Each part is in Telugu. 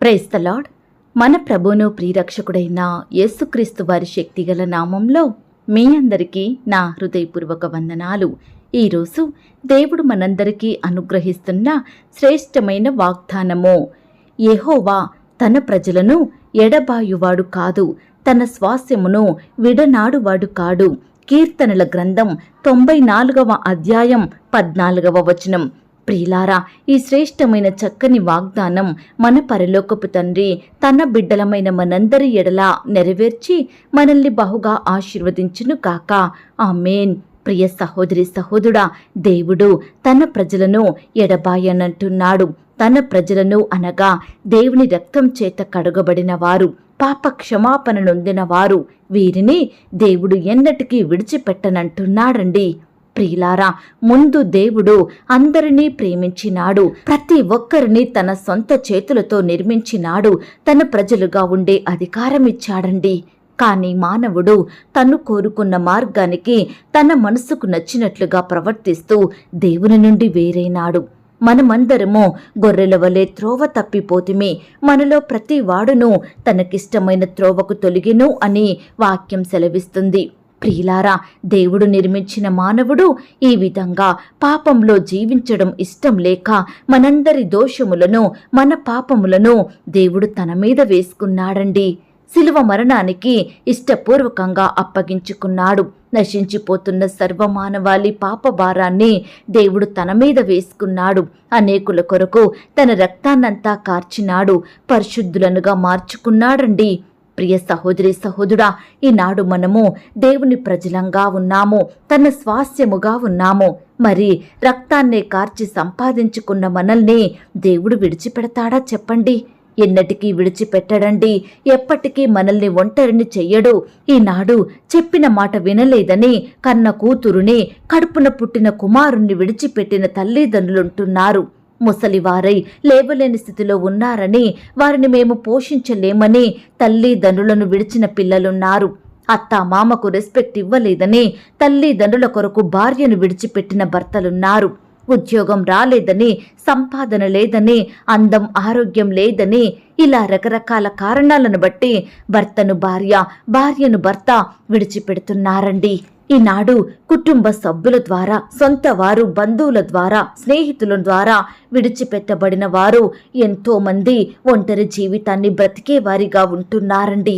ప్రైస్తలాడ్ మన ప్రభును ప్రియరక్షకుడైన యేసుక్రీస్తు వారి శక్తిగల నామంలో మీ అందరికీ నా హృదయపూర్వక వందనాలు. ఈరోజు దేవుడు మనందరికీ అనుగ్రహిస్తున్న శ్రేష్టమైన వాగ్దానము. యెహోవా తన ప్రజలను ఎడబాయువాడు కాదు తన స్వాస్యమును విడనాడువాడు కాడు. కీర్తనల గ్రంథం తొంభై నాలుగవ అధ్యాయం పద్నాలుగవ వచనం. ప్రియులారా ఈ శ్రేష్టమైన చక్కని వాగ్దానం మన పరలోకపు తండ్రి తన బిడ్డలమైన మనందరి ఎడలా నెరవేర్చి మనల్ని బహుగా ఆశీర్వదించును కాక ఆమేన్. ప్రియ సహోదరి సహోదరుడా దేవుడు తన ప్రజలను ఎడబాయనంటున్నాడు. తన ప్రజలను అనగా దేవుని రక్తం చేత కడుగబడిన వారు పాప క్షమాపణ నొందిన వారు. వీరిని దేవుడు ఎన్నటికీ విడిచిపెట్టనంటున్నాడండి. ప్రియులారా ముందు దేవుడు అందరినీ ప్రేమించినాడు. ప్రతి ఒక్కరిని తన సొంత చేతులతో నిర్మించినాడు. తన ప్రజలుగా ఉండే అధికారం ఇచ్చాడండి. కానీ మానవుడు తను కోరుకున్న మార్గానికి తన మనసుకు నచ్చినట్లుగా ప్రవర్తిస్తూ దేవుని నుండి వేరైనాడు. మనమందరము గొర్రెల వలె త్రోవ తప్పిపోతిమి. మనలో ప్రతి వాడును తనకిష్టమైన త్రోవకు తొలగిను అని వాక్యం సెలవిస్తుంది. ప్రియులారా దేవుడు నిర్మించిన మానవుడు ఈ విధంగా పాపంలో జీవించడం ఇష్టం లేక మనందరి దోషములను మన పాపములను దేవుడు తన మీద వేసుకున్నాడండి. శిలువ మరణానికి ఇష్టపూర్వకంగా అప్పగించుకున్నాడు. నశించిపోతున్న సర్వమానవాళి పాప భారాన్ని దేవుడు తన మీద వేసుకున్నాడు. అనేకుల కొరకు తన రక్తాన్నంతా కార్చినాడు. పరిశుద్ధులనుగా మార్చుకున్నాడండి. ప్రియ సహోదరి సహోదరుడా ఈనాడు మనము దేవుని ప్రజలంగా ఉన్నాము తన స్వాస్యముగా ఉన్నాము. మరి రక్తాన్నే కార్చి సంపాదించుకున్న మనల్ని దేవుడు విడిచిపెడతాడా చెప్పండి. ఎన్నటికీ విడిచిపెట్టడండి ఎప్పటికీ మనల్ని ఒంటరిని చెయ్యడు. ఈనాడు చెప్పిన మాట వినలేదని కన్న కూతురుని కడుపున పుట్టిన కుమారుణ్ణి విడిచిపెట్టిన తల్లిదండ్రులుంటున్నారు. ముసలివారై లేవలేని స్థితిలో ఉన్నారని వారిని మేము పోషించలేమని తల్లిదండ్రులను విడిచిన పిల్లలున్నారు. అత్త మామకు రెస్పెక్ట్ ఇవ్వలేదని తల్లిదండ్రుల కొరకు భార్యను విడిచిపెట్టిన భర్తలున్నారు. ఉద్యోగం రాలేదని సంపాదన లేదని అందం ఆరోగ్యం లేదని ఇలా రకరకాల కారణాలను బట్టి భర్తను భార్య భార్యను భర్త విడిచిపెడుతున్నారండి. ఈనాడు కుటుంబ సభ్యుల ద్వారా సొంత వారు బంధువుల ద్వారా స్నేహితుల ద్వారా విడిచిపెట్టబడిన వారు ఎంతో మంది ఒంటరి జీవితాన్ని బ్రతికే వారిగా ఉంటున్నారండి.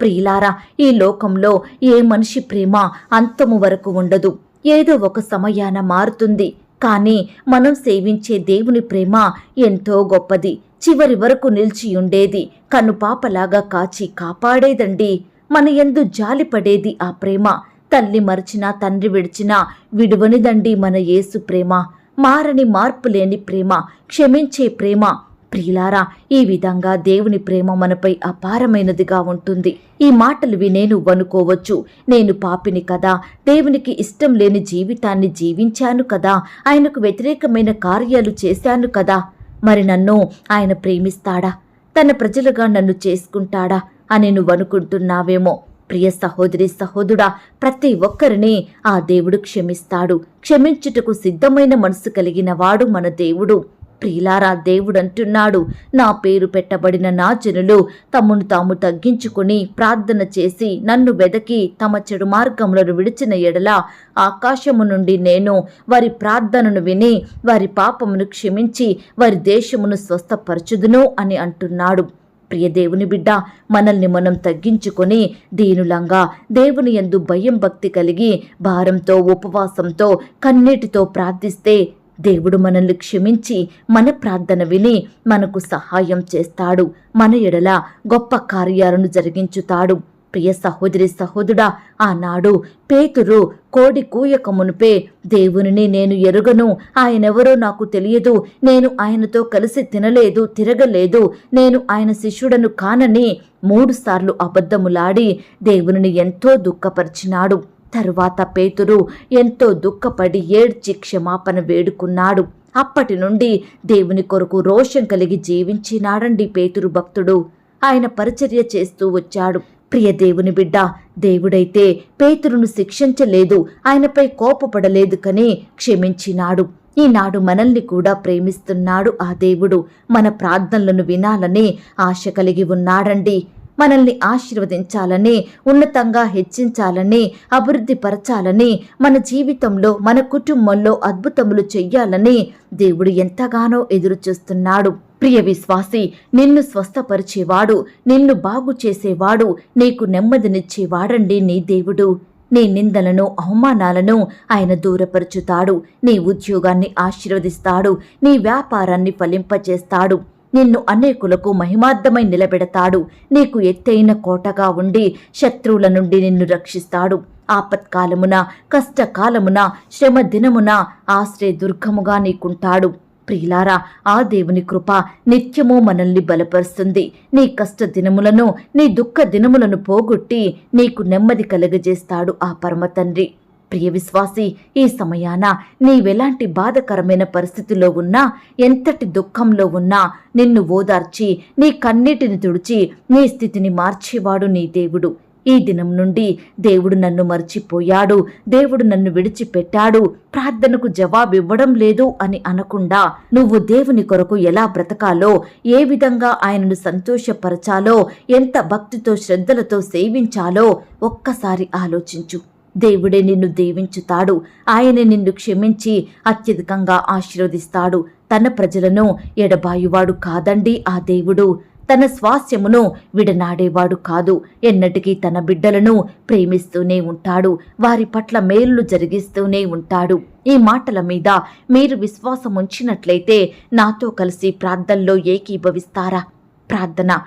ప్రియులారా ఈ లోకంలో ఏ మనిషి ప్రేమ అంతము వరకు ఉండదు. ఏదో ఒక సమయాన మారుతుంది. కానీ మనం సేవించే దేవుని ప్రేమ ఎంతో గొప్పది. చివరి వరకు నిలిచి ఉండేది కనుపాపలాగా కాచి కాపాడేదండి. మన ఎందు జాలిపడేది ఆ ప్రేమ. తల్లి మరిచినా తండ్రి విడిచినా విడువనిదండి మన యేసు ప్రేమ. మారని మార్పు లేని ప్రేమ క్షమించే ప్రేమ. ప్రియులారా ఈ విధంగా దేవుని ప్రేమ మనపై అపారమైనదిగా ఉంటుంది. ఈ మాటలు వినేను వనుకోవచ్చు నేను పాపిని కదా దేవునికి ఇష్టం లేని జీవితాన్ని జీవించాను కదా ఆయనకు వ్యతిరేకమైన కార్యాలు చేశాను కదా. మరి నన్ను ఆయన ప్రేమిస్తాడా? తన ప్రజలుగా నన్ను చేసుకుంటాడా? అని నువ్వు అనుకుంటున్నావేమో. ప్రియ సహోదరి సహోదుడా ప్రతి ఒక్కరిని ఆ దేవుడు క్షమిస్తాడు. క్షమించుటకు సిద్ధమైన మనసు కలిగిన వాడు మన దేవుడు. ప్రియులారా దేవుడు అంటున్నాడు నా పేరు పెట్టబడిన నా జనులు తమను తాము తగ్గించుకుని ప్రార్థన చేసి నన్ను వెదకి తమ చెడు మార్గములను విడిచిన ఎడల ఆకాశము నుండి నేను వారి ప్రార్థనను విని వారి పాపమును క్షమించి వారి దేశమును స్వస్థపరచుదును అని అంటున్నాడు. ప్రియ దేవుని బిడ్డ మనల్ని మనం తగ్గించుకొని దీనులంగా దేవుని యందు భయం భక్తి కలిగి భారంతో ఉపవాసంతో కన్నీటితో ప్రార్థిస్తే దేవుడు మనల్ని క్షమించి మన ప్రార్థన విని మనకు సహాయం చేస్తాడు. మన ఎడల గొప్ప కార్యాలను జరిగించుతాడు. ప్రియ సహోదరి సహోదరుడా ఆనాడు పేతురు కోడి కూయక మునుపే దేవునిని నేను ఎరుగను. ఆయనెవరో నాకు తెలియదు. నేను ఆయనతో కలిసి తినలేదు తిరగలేదు. నేను ఆయన శిష్యుడను కానని మూడుసార్లు అబద్ధములాడి దేవునిని ఎంతో దుఃఖపరిచినాడు. తరువాత పేతురు ఎంతో దుఃఖపడి ఏడ్చి క్షమాపణ వేడుకున్నాడు. అప్పటి నుండి దేవుని కొరకు రోషం కలిగి జీవించినాడండి పేతురు భక్తుడు. ఆయన పరిచర్య చేస్తూ వచ్చాడు. ప్రియ దేవుని బిడ్డ దేవుడైతే పేతురును శిక్షించలేదు ఆయనపై కోపపడలేదు కని క్షమించినాడు. ఈనాడు మనల్ని కూడా ప్రేమిస్తున్నాడు ఆ దేవుడు. మన ప్రార్థనలను వినాలని ఆశ కలిగి ఉన్నాడండి. మనల్ని ఆశీర్వదించాలని ఉన్నతంగా హెచ్చించాలని అభివృద్ధి పరచాలని మన జీవితంలో మన కుటుంబంలో అద్భుతములు చెయ్యాలని దేవుడు ఎంతగానో ఎదురు చూస్తున్నాడు ప్రియ విశ్వాసి నిన్ను స్వస్థపరిచేవాడు నిన్ను బాగు చేసేవాడు నీకు నెమ్మదినిచ్చేవాడండి నీ దేవుడు. నీ నిందలను అవమానాలను ఆయన దూరపరుచుతాడు. నీ ఉద్యోగాన్ని ఆశీర్వదిస్తాడు. నీ వ్యాపారాన్ని ఫలింపచేస్తాడు నిన్ను అనేకులకు మహిమార్థమై నిలబెడతాడు. నీకు ఎత్తైన కోటగా ఉండి శత్రువుల నుండి నిన్ను రక్షిస్తాడు. ఆపత్కాలమున కష్టకాలమున శ్రమ దినమున ఆశ్రయ దుర్గముగా నీకుంటాడు. ప్రియులారా ఆ దేవుని కృప నిత్యము మనల్ని బలపరుస్తుంది. నీ కష్ట దినములను నీ దుఃఖ దినములను పోగొట్టి నీకు నెమ్మది కలుగజేస్తాడు ఆ పరమ తండ్రి ప్రియ విశ్వాసి ఈ సమయాన నీవెలాంటి బాధకరమైన పరిస్థితిలో ఉన్నా ఎంతటి దుఃఖంలో ఉన్నా నిన్ను ఓదార్చి నీ కన్నీటిని తుడిచి నీ స్థితిని మార్చేవాడు నీ దేవుడు. ఈ దినం నుండి దేవుడు నన్ను మర్చిపోయాడు దేవుడు నన్ను విడిచిపెట్టాడు ప్రార్థనకు జవాబు ఇవ్వడం లేదు అని అనకుండా నువ్వు దేవుని కొరకు ఎలా బ్రతకాలో ఏ విధంగా ఆయనను సంతోషపరచాలో ఎంత భక్తితో శ్రద్ధలతో సేవించాలో ఒక్కసారి ఆలోచించు. దేవుడే నిన్ను దీవించుతాడు. ఆయనే నిన్ను క్షమించి అత్యధికంగా ఆశీర్వదిస్తాడు. తన ప్రజలను ఎడబాయువాడు కాదండి ఆ దేవుడు. తన స్వాస్యమును విడనాడేవాడు కాదు. ఎన్నటికీ తన బిడ్డలను ప్రేమిస్తూనే ఉంటాడు. వారి పట్ల మేలులు జరిగిస్తూనే ఉంటాడు. ఈ మాటల మీద మీరు విశ్వాసం ఉంచినట్లయితే నాతో కలిసి ప్రార్థనలో ఏకీభవిస్తారా? ప్రార్థన.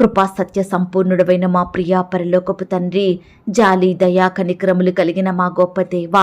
కృపా సత్య సంపూర్ణుడవైన మా ప్రియా పరలోకపు తండ్రి జాలి దయా కనిక్రములు కలిగిన మా గొప్ప దేవ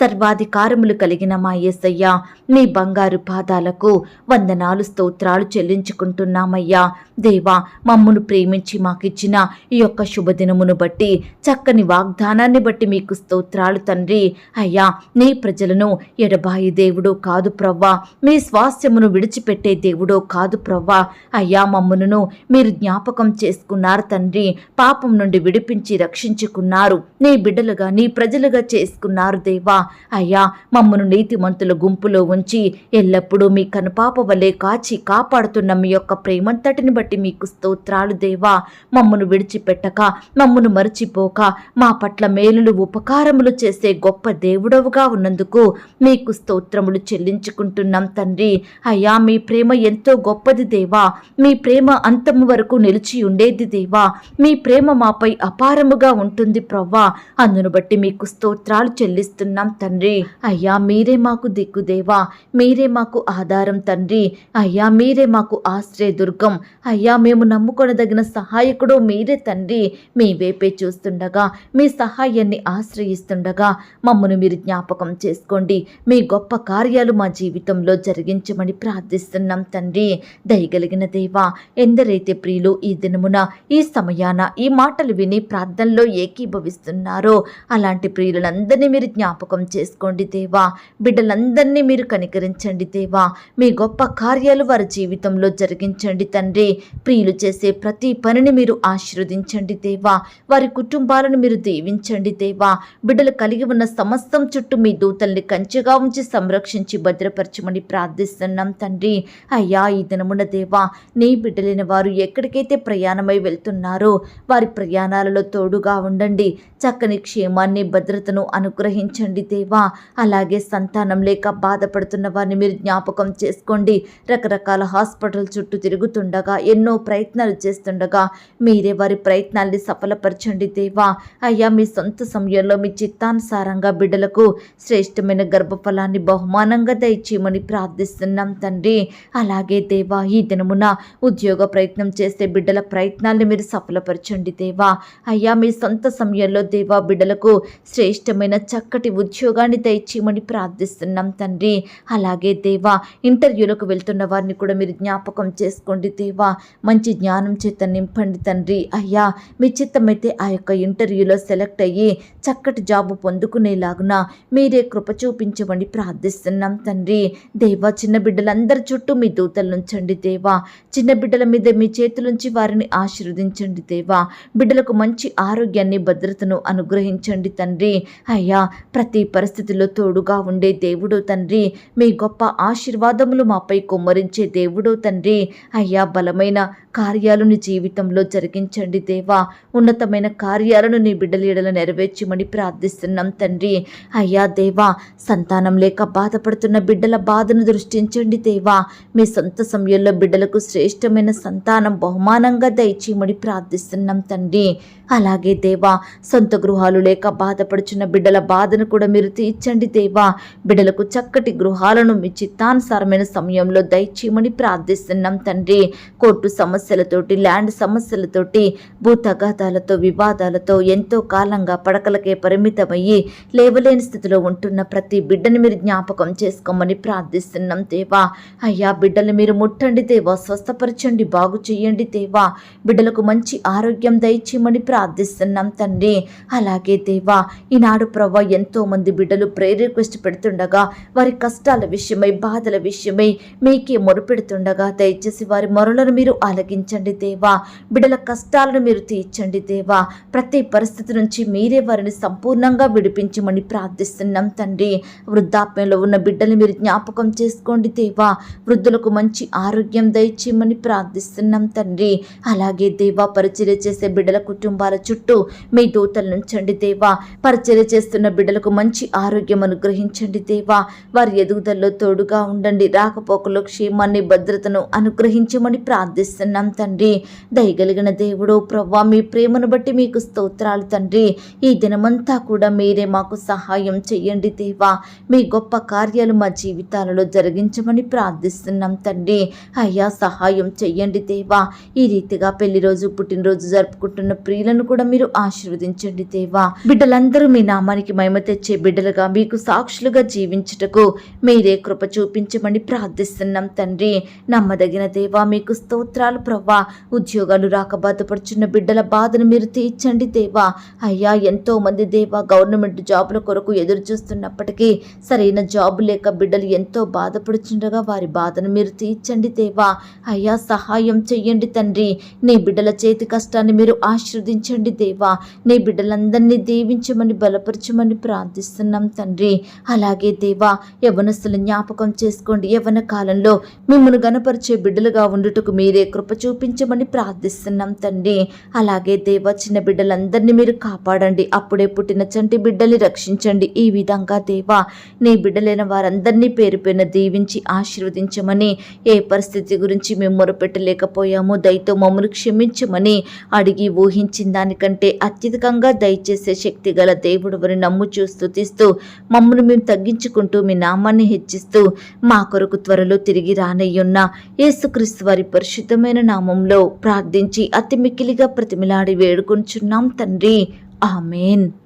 సర్వాధికారములు కలిగిన మా యేసయ్య మీ బంగారు పాదాలకు వందనాలు స్తోత్రాలు చెల్లించుకుంటున్నామయ్యా. దేవా మమ్మును ప్రేమించి మాకిచ్చిన ఈ యొక్క శుభదినమును బట్టి చక్కని వాగ్దానాన్ని బట్టి మీకు స్తోత్రాలు తండ్రి. అయ్యా నీ ప్రజలను ఎడబాయి దేవుడో కాదు ప్రవ్వా మీ స్వాస్థ్యమును విడిచిపెట్టే దేవుడో కాదు ప్రవ్వా. అయ్యా మమ్మను మీరు జ్ఞాపకం చేసుకున్నారు తండ్రి. పాపం నుండి విడిపించి రక్షించుకున్నారు. నీ బిడ్డలుగా నీ ప్రజలుగా చేసుకున్నారు దేవా. అయ్యా మమ్మను నీతిమంతుల గుంపులో ఉంచి ఎల్లప్పుడూ మీ కనుపాప వలె కాచి కాపాడుతున్న మీ యొక్క ప్రేమంతటిని బట్టి మీకు స్తోత్రాలు దేవా. మమ్మను విడిచిపెట్టక మమ్మను మరచిపోక మా పట్ల మేలులు ఉపకారములు చేసే గొప్ప దేవుడవుగా ఉన్నందుకు మీకు స్తోత్రములు చెల్లించుకుంటున్నాం తండ్రి. అయ్యా మీ ప్రేమ ఎంతో గొప్పది దేవా. మీ ప్రేమ అంతము వరకు నిలిచి ఉండేది దేవా. మీ ప్రేమ మాపై అపారముగా ఉంటుంది ప్రవ్వా. అందును బట్టి మీకు స్తోత్రాలు చెల్లిస్తున్నాం తండ్రి. అయ్యా మీరే మాకు దిక్కుదేవా మీరే మాకు ఆధారం తండ్రి. అయ్యా మీరే మాకు ఆశ్రయ దుర్గం. అయ్యా మేము నమ్ముకొనదగిన సహాయకుడు మీరే తండ్రి. మీ వైపే చూస్తుండగా మీ సహాయాన్ని ఆశ్రయిస్తుండగా మమ్మను మీరు జ్ఞాపకం చేసుకోండి. మీ గొప్ప కార్యాలు మా జీవితంలో జరిగించమని ప్రార్థిస్తున్నాం తండ్రి. దయగలిగిన దేవా ఎందరైతే ప్రియులు ఈ దినమున ఈ సమయాన ఈ మాటలు విని ప్రార్థనలో ఏకీభవిస్తున్నారో. అలాంటి ప్రియులందరినీ మీరు జ్ఞాపకం చేసుకోండి దేవా. బిడ్డలందరినీ మీరు కనికరించండి దేవా. మీ గొప్ప కార్యాలు వారి జీవితంలో జరిగించండి తండ్రి. ప్రియులు చేసే ప్రతి పనిని మీరు ఆశీర్వదించండి దేవా. వారి కుటుంబాలను మీరు దీవించండి దేవా. బిడ్డలు కలిగి ఉన్న సమస్తం చుట్టూ మీ దూతల్ని కంచెగా ఉంచి సంరక్షించి భద్రపరచమని ప్రార్థిస్తున్నాం తండ్రి. అయ్యా ఈ దినమున దేవా నీ బిడ్డలైన వారు ఎక్కడికైతే ప్రయాణమై వెళ్తున్నారో వారి ప్రయాణాలలో తోడుగా ఉండండి. చక్కని క్షేమాన్ని భద్రతను అనుగ్రహించండి దేవా. అలాగే సంతానం లేక బాధపడుతున్న వారిని మీరు జ్ఞాపకం చేసుకోండి. రకరకాల హాస్పిటల్ చుట్టూ తిరుగుతుండగా ఎన్నో ప్రయత్నాలు చేస్తుండగా మీరే వారి ప్రయత్నాల్ని సఫలపరచండి దేవా. అయ్యా మీ సొంత సమయంలో మీ చిత్తానుసారంగా బిడ్డలకు శ్రేష్టమైన గర్భఫలాన్ని బహుమానంగా దయచేయమని ప్రార్థిస్తున్నాం తండ్రి. అలాగే దేవా ఈ దినమున ఉద్యోగ ప్రయత్నం చేసే బిడ్డల ప్రయత్నాల్ని మీరు సఫలపరచండి దేవా. అయ్యా మీ సొంత సమయంలో దేవా బిడ్డలకు శ్రేష్టమైన చక్కటి ఉద్యోగాన్ని దయచేయమని ప్రార్థిస్తున్నాం తండ్రి. అలాగే దేవా ఇంటర్వ్యూలకు వెళ్తున్న వారిని కూడా మీరు జ్ఞాపకం చేసుకోండి దేవా. మంచి జ్ఞానం చేత నింపండి తండ్రి. అయ్యా మీ చిత్తమైతే ఆ యొక్క ఇంటర్వ్యూలో సెలెక్ట్ అయ్యి చక్కటి జాబు పొందుకునేలాగున మీరే కృప చూపించమని ప్రార్థిస్తున్నాం తండ్రి. దేవా చిన్న బిడ్డలందరి చుట్టూ మీ దూతలు ఉంచండి దేవా. చిన్న బిడ్డల మీద మీ చేతులుంచి వారిని ఆశీర్వదించండి దేవా. బిడ్డలకు మంచి ఆరోగ్యాన్ని భద్రతను అనుగ్రహించండి తండ్రి. అయ్యా ప్రతి పరిస్థితిలో తోడుగా ఉండే దేవుడు తండ్రి. మీ గొప్ప ఆశీర్వాదములు మాపై కుమ్మరించే దేవుడు తండ్రి. అయ్యా బలమైన కార్యాలను జీవితంలో జరిగించండి దేవా. ఉన్నతమైన కార్యాలను నీ బిడ్డల ఎడల నెరవేర్చమని ప్రార్థిస్తున్నాం తండ్రి. అయ్యా దేవా సంతానం లేక బాధపడుతున్న బిడ్డల బాధను దృష్టించండి దేవా. మీ సొంత సమయంలో బిడ్డలకు శ్రేష్టమైన సంతానం బహుమానం బహుమానంగా దయచేయమని ప్రార్థిస్తున్నాం తండ్రి. అలాగే దేవా సొంత గృహాలు లేక బాధపడుచున్న బిడ్డల బాధను కూడా మీరు తీర్చండి దేవా. బిడ్డలకు చక్కటి గృహాలను మీ చిత్తానుసారమైన సమయంలో దయచేయమని ప్రార్థిస్తున్నాం తండ్రి. కోర్టు సమస్యలతోటి ల్యాండ్ సమస్యలతోటి భూ తగాదాలతో వివాదాలతో ఎంతో కాలంగా పడకలకే పరిమితమయ్యి లేవలేని స్థితిలో ఉంటున్న ప్రతి బిడ్డని మీరు జ్ఞాపకం చేసుకోమని ప్రార్థిస్తున్నాం దేవా. అయ్యా బిడ్డలు మీరు ముట్టండి దేవా స్వస్థపరచండి బాగు చేయండి దేవా. బిడ్డలకు మంచి ఆరోగ్యం దయచేయమని ప్రార్థిస్తున్నాం తండ్రి. అలాగే దేవా ఈనాడు ప్రభా ఎంతో మంది బిడ్డలు ప్రేయర్ రిక్వెస్ట్ పెడుతుండగా వారి కష్టాల విషయమై బాధల విషయమై మీకే మొరుపెడుతుండగా దయచేసి వారి మొరలను మీరు ఆలగించండి దేవా. బిడ్డల కష్టాలను మీరు తీర్చండి దేవా. ప్రతి పరిస్థితి నుంచి మీరే వారిని సంపూర్ణంగా విడిపించమని ప్రార్థిస్తున్నాం తండ్రి. వృద్ధాప్యంలో ఉన్న బిడ్డలు మీరు జ్ఞాపకం చేసుకోండి దేవా. వృద్ధులకు మంచి ఆరోగ్యం దయచేయమని ప్రార్థిస్తున్నాం తండ్రి. అలాగే దేవా పరిచర్య చేసే బిడ్డల కుటుంబాల చుట్టూ మీ దూతలు నుంచండి దేవా. పరిచర్య చేస్తున్న బిడ్డలకు మంచి ఆరోగ్యం అనుగ్రహించండి దేవా. వారి ఎదుగుదలలో తోడుగా ఉండండి. రాకపోకలో క్షేమాన్ని భద్రతను అనుగ్రహించమని ప్రార్థిస్తున్నాం తండ్రి. దయగలిగిన దేవుడు ప్రవ్వా మీ ప్రేమను బట్టి మీకు స్తోత్రాలు తండ్రి. ఈ దినమంతా కూడా మీరే మాకు సహాయం చెయ్యండి దేవా. మీ గొప్ప కార్యాలు మా జీవితాలలో జరిగించమని ప్రార్థిస్తున్నాం తండ్రి. అయ్యా సహాయం చెయ్యండి దేవా. ఈ రీతిగా పెళ్ళి రోజు పుట్టినరోజు జరుపుకుంటున్న ప్రియులను కూడా మీరు ఆశీర్వదించండి దేవా. బిడ్డలందరూ మీ నామానికి మహిమ తెచ్చే బిడ్డలుగా మీకు సాక్షులుగా జీవించుటకు మీరే కృప చూపించమని ప్రార్థిస్తున్నాం తండ్రి. నమ్మదగిన దేవా మీకు స్తోత్రాలు ప్రవ్వా. ఉద్యోగాలు రాక బాధపడుచున్న బిడ్డల బాధను మీరు తీర్చండి దేవా. అయ్యా ఎంతో మంది దేవా గవర్నమెంట్ జాబుల కొరకు ఎదురు చూస్తున్నప్పటికీ సరైన జాబు లేక బిడ్డలు ఎంతో బాధపడుచుండగా వారి బాధను మీరు తీర్చండి దేవా. అయ్యా సహాయం చెయ్యండి తండ్రి. నీ బిడ్డల చేతి కష్టాన్ని మీరు ఆశీర్వదించండి దేవా. నీ బిడ్డలందరినీ దీవించమని బలపరచమని ప్రార్థిస్తున్నాం తండ్రి. అలాగే దేవా యవనస్తులు జ్ఞాపకం చేసుకోండి. యవన కాలంలో మిమ్మల్ని గనపరిచే బిడ్డలుగా ఉండుటకు మీరే కృప చూపించమని ప్రార్థిస్తున్నాం తండ్రి. అలాగే దేవా చిన్న బిడ్డలందరినీ మీరు కాపాడండి. అప్పుడే పుట్టిన చంటి బిడ్డల్ని రక్షించండి. ఈ విధంగా దేవా నీ బిడ్డలైన వారందరినీ పేరు పైన దీవించి ఆశీర్వదించమని ఏ పరిస్థితి గురించి మేము మొరపెట్టలేకపోయామో దయతో మమ్మల్ని క్షమించమని అడిగి ఊహించిన దానికంటే అత్యధికంగా దయచేసే శక్తి గల దేవుడు వారి నమ్ముచూ స్థుతిస్తూ మమ్మల్ని మేము తగ్గించుకుంటూ మీ నామాన్ని హెచ్చిస్తూ మా కొరకు త్వరలో తిరిగి రానయ్యున్న యేసుక్రీస్తు వారి పరిశుద్ధమైన నామంలో ప్రార్థించి అతి మిక్కిలిగా ప్రతిమిలాడి వేడుకొంచున్నాం తండ్రి. ఆమెన్.